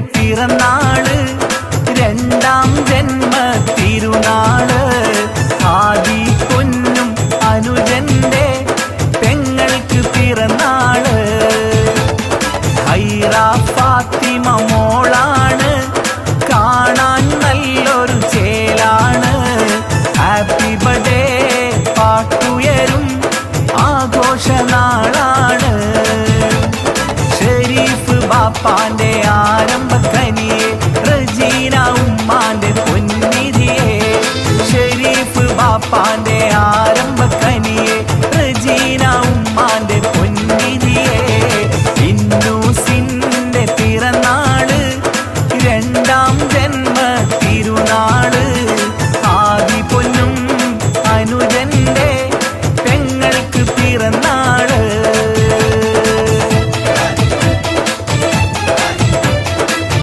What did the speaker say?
പിറന്നാൾ രണ്ടാം ജന്മ തിരുനാൾ. ആദി പൊന്നും അനുജന്റെ പെങ്ങൾക്ക് പിറന്നാൾ. ഹൈറ ഫാത്തിമ മോളാണ് കാണാൻ നല്ലൊരു ചേലാണ്. ഹാപ്പി ബർത്ത്ഡേ പാട്ടുയരും ആഘോഷനാളാണ് பாண்டே ஆரம்ப கனியே.